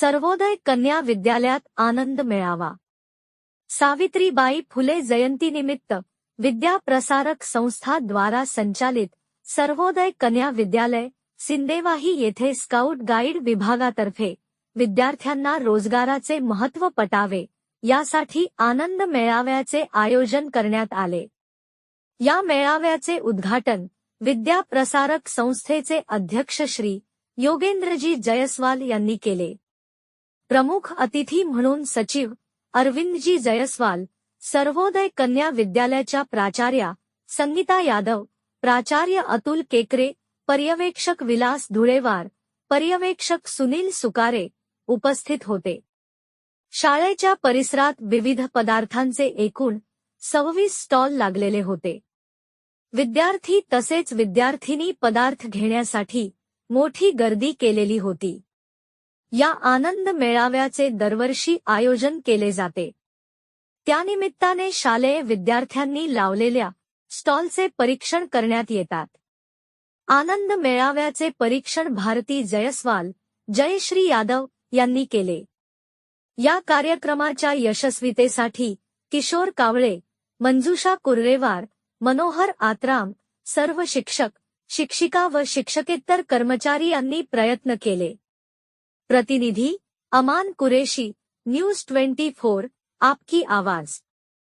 सर्वोदय कन्या विद्यालयात आनंद मेळावा. सावित्रीबाई फुले जयंतीनिमित्त विद्या प्रसारक संस्था द्वारा संचालित सर्वोदय कन्या विद्यालय सिंदेवाही येथे स्काउट गाईड विभागातर्फे विद्यार्थ्यांना रोजगाराचे महत्त्व पटावे यासाठी आनंद मेळाव्याचे आयोजन करण्यात आले. या मेळाव्याचे उद्घाटन विद्या प्रसारक संस्थेचे अध्यक्ष श्री योगेंद्रजी जयस्वाल यांनी केले. प्रमुख अतिथी म्हणून सचिव अरविंदजी जयस्वाल सर्वोदय कन्या विद्यालयाच्या प्राचार्या संगीता यादव प्राचार्य अतुल केकरे पर्यवेक्षक विलास धुळेवार पर्यवेक्षक सुनील सुकारे उपस्थित होते. शाळेच्या परिसरात विविध पदार्थांचे एकूण सव्वीस स्टॉल लागलेले होते. विद्यार्थी तसेच विद्यार्थिनी पदार्थ घेण्यासाठी मोठी गर्दी केलेली होती. या आनंद मेळाव्याचे दरवर्षी आयोजन केले जाते. त्यानिमित्ताने शालेय विद्यार्थ्यांनी लावलेल्या स्टॉलचे परीक्षण करण्यात येतात. आनंद मेळाव्याचे परीक्षण भारती जयस्वाल जयश्री यादव यांनी केले. या कार्यक्रमाच्या यशस्वीतेसाठी किशोर कावळे मंजुषा कुर्रेवार मनोहर आत्राम सर्व शिक्षक शिक्षिका व शिक्षकेतर कर्मचारी यांनी प्रयत्न केले. प्रतिनिधी Aman Qureshi news twenty four आपकी आवाज।